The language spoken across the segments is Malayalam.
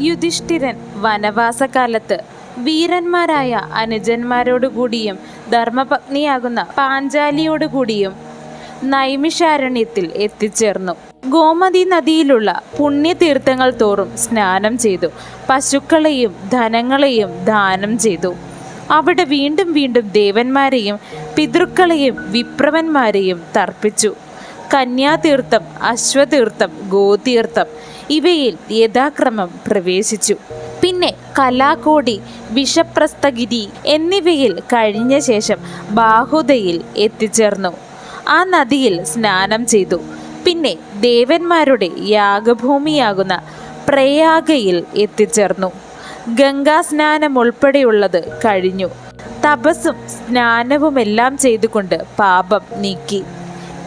യുധിഷ്ഠിരൻ വനവാസകാലത്ത് വീരന്മാരായ അനുജന്മാരോടുകൂടിയും ധർമ്മപത്നിയാകുന്ന പാഞ്ചാലിയോടുകൂടിയും നൈമിഷാരണ്യത്തിൽ എത്തിച്ചേർന്നു. ഗോമതി നദിയിലുള്ള പുണ്യതീർത്ഥങ്ങൾ തോറും സ്നാനം ചെയ്തു. പശുക്കളെയും ധനങ്ങളെയും ദാനം ചെയ്തു. അവിടെ വീണ്ടും വീണ്ടും ദേവന്മാരെയും പിതൃക്കളെയും വിപ്രവന്മാരെയും തർപ്പിച്ചു. കന്യാതീർത്ഥം അശ്വതീർത്ഥം ഗോതീർത്ഥം ഇവയിൽ യഥാക്രമം പ്രവേശിച്ചു. പിന്നെ കലാകോടി വിഷപ്രസ്ഥഗിരി എന്നിവയിൽ കഴിഞ്ഞ ശേഷം ബാഹുദയിൽ എത്തിച്ചേർന്നു. ആ നദിയിൽ സ്നാനം ചെയ്തു. പിന്നെ ദേവന്മാരുടെ യാഗഭൂമിയാകുന്ന പ്രയാഗയിൽ എത്തിച്ചേർന്നു. ഗംഗാസ്നാനം ഉൾപ്പെടെയുള്ളത് കഴിഞ്ഞു. തപസ്സും സ്നാനവുമെല്ലാം ചെയ്തുകൊണ്ട് പാപം നീക്കി.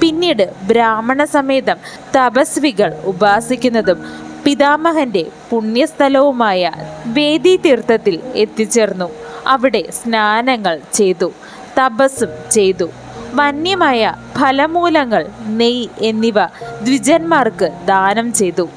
പിന്നീട് ബ്രാഹ്മണ സമേതം തപസ്വികൾ ഉപാസിക്കുന്നതും പിതാമഹന്റെ പുണ്യസ്ഥലവുമായ വേദി തീർത്ഥത്തിൽ എത്തിച്ചേർന്നു. അവിടെ സ്നാനങ്ങൾ ചെയ്തു തപസ്സും ചെയ്തു. വന്യമായ ഫലമൂലങ്ങൾ നെയ് എന്നിവ ദ്വിജന്മാർക്ക് ദാനം ചെയ്തു.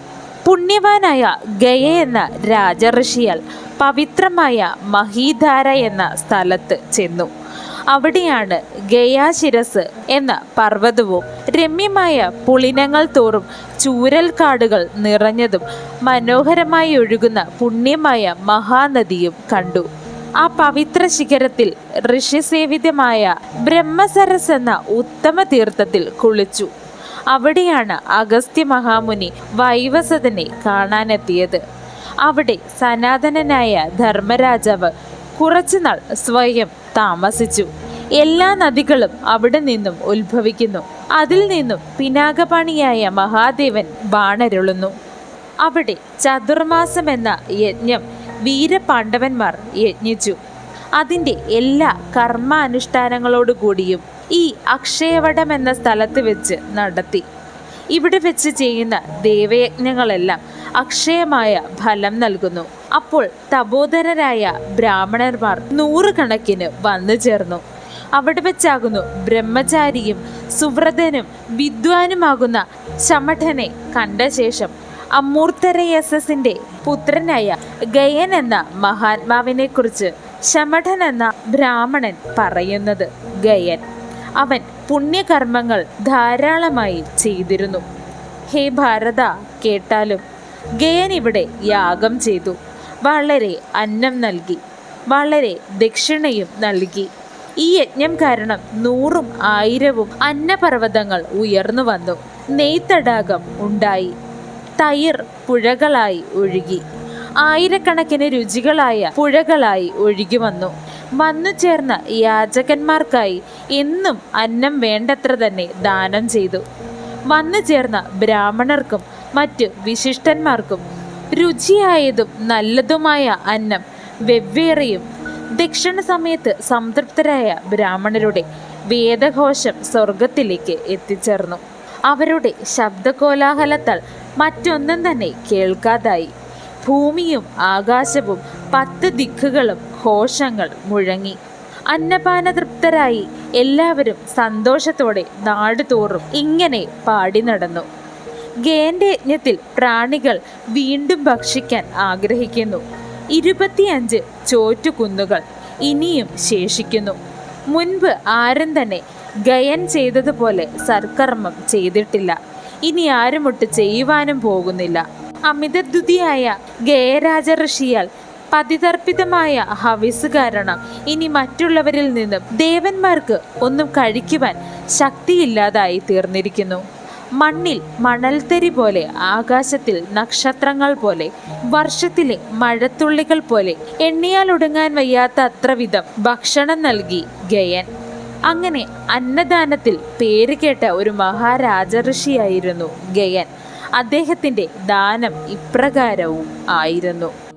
പുണ്യവാനായ ഗയ എന്ന രാജഋഷിയാൽ പവിത്രമായ മഹീധാര എന്ന സ്ഥലത്ത് ചെന്നു. അവിടെയാണ് ഗയാശിരസ് എന്ന പർവതവും രമ്യമായ പുളിനങ്ങൾ തോറും ചൂരൽ കാടുകൾ നിറഞ്ഞതും മനോഹരമായി ഒഴുകുന്ന പുണ്യമായ മഹാനദിയും കണ്ടു. ആ പവിത്ര ശിഖരത്തിൽ ഋഷിസേവിതമായ ബ്രഹ്മസരസ് എന്ന ഉത്തമ തീർത്ഥത്തിൽ കുളിച്ചു. അവിടെയാണ് അഗസ്ത്യ മഹാമുനി വൈവസതനെ കാണാനെത്തിയത്. അവിടെ സനാതനനായ ധർമ്മരാജാവ് കുറച്ചുനാൾ സ്വയം താമസിച്ചു. എല്ലാ നദികളും അവിടെ നിന്നും ഉത്ഭവിക്കുന്നു. അതിൽ നിന്നും പിനാകപാണിയായ മഹാദേവൻ ബാണരുളുന്നു അവിടെ ചതുർമാസം എന്ന യജ്ഞം വീരപാണ്ഡവന്മാർ യജ്ഞിച്ചു. അതിന്റെ എല്ലാ കർമാനുഷ്ഠാനങ്ങളോടുകൂടിയും ഈ അക്ഷയവടം എന്ന സ്ഥലത്ത് വെച്ച് നടത്തി. ഇവിടെ വെച്ച് ചെയ്യുന്ന ദേവയജ്ഞങ്ങളെല്ലാം അക്ഷയമായ ഫലം നൽകുന്നു. അപ്പോൾ തപോധരരായ ബ്രാഹ്മണന്മാർ നൂറുകണക്കിന് വന്നു ചേർന്നു. അവിടെ വെച്ചാകുന്നു ബ്രഹ്മചാരിയും സുവ്രതനും വിദ്വാനുമാകുന്ന ശമഠനെ കണ്ട ശേഷം അമൂർത്തരയസസിന്റെ പുത്രനായ ഗയൻ എന്ന മഹാത്മാവിനെ കുറിച്ച് ശമഠൻ എന്ന ബ്രാഹ്മണൻ പറയുന്നത് ഗയൻ. അവൻ പുണ്യകർമ്മങ്ങൾ ധാരാളമായി ചെയ്തിരുന്നു. ഹേ ഭാരത കേട്ടാലും ഗയൻ ഇവിടെ യാഗം ചെയ്തു. വളരെ അന്നം നൽകി വളരെ ദക്ഷിണയും നൽകി. ഈ യജ്ഞം കാരണം നൂറും ആയിരവും അന്നപർവതങ്ങൾ ഉയർന്നു വന്നു. നെയ്ത്തടാകം ഉണ്ടായി. തൈർ പുഴകളായി ഒഴുകി. ആയിരക്കണക്കിന് രുചികളായ പുഴകളായി ഒഴുകി വന്നു. വന്നു ചേർന്ന യാചകന്മാർക്കായി എന്നും അന്നം വേണ്ടത്ര തന്നെ ദാനം ചെയ്തു. വന്നു ചേർന്ന ബ്രാഹ്മണർക്കും മറ്റ് വിശിഷ്ടന്മാർക്കും രുചിയായതും നല്ലതുമായ അന്നം വെവ്വേറെയും ദക്ഷിണ സമയത്ത് സംതൃപ്തരായ ബ്രാഹ്മണരുടെ വേദഘോഷം സ്വർഗത്തിലേക്ക് എത്തിച്ചേർന്നു. അവരുടെ ശബ്ദകോലാഹലത്താൽ മറ്റൊന്നും തന്നെ കേൾക്കാതായി. ഭൂമിയും ആകാശവും പത്ത് ദിക്കുകളും ഘോഷങ്ങൾ മുഴങ്ങി. അന്നപാനതൃപ്തരായി എല്ലാവരും സന്തോഷത്തോടെ നാടുതോറും ഇങ്ങനെ പാടി നടന്നു. ഗേന്റെ യജ്ഞത്തിൽ പ്രാണികൾ വീണ്ടും ഭക്ഷിക്കാൻ ആഗ്രഹിക്കുന്നു. ഇരുപത്തിയഞ്ച് ചോറ്റുകുന്നുകൾ ഇനിയും ശേഷിക്കുന്നു. മുൻപ് ആരും തന്നെ ഗയൻ ചെയ്തതുപോലെ സർക്കർമ്മം ചെയ്തിട്ടില്ല. ഇനി ആരുമൊട്ട് ചെയ്യുവാനും പോകുന്നില്ല. അമിതദ്യുതിയായ ഗയരാജ ഋഷിയാൽ പതിതർപ്പിതമായ ഹവിസ് കാരണം ഇനി മറ്റുള്ളവരിൽ നിന്നും ദേവന്മാർക്ക് ഒന്നും കഴിക്കുവാൻ ശക്തിയില്ലാതായി തീർന്നിരിക്കുന്നു. മണ്ണിൽ മണൽത്തരി പോലെ ആകാശത്തിൽ നക്ഷത്രങ്ങൾ പോലെ വർഷത്തിലെ മഴത്തുള്ളികൾ പോലെ എണ്ണിയാൽ ഒടുങ്ങാൻ വയ്യാത്ത അത്ര വിധം ഭക്ഷണം നൽകി ഗയൻ. അങ്ങനെ അന്നദാനത്തിൽ പേര് കേട്ട ഒരു മഹാരാജ ഋഷിയായിരുന്നു ഗയൻ. അദ്ദേഹത്തിന്റെ ദാനം ഇപ്രകാരവും ആയിരുന്നു.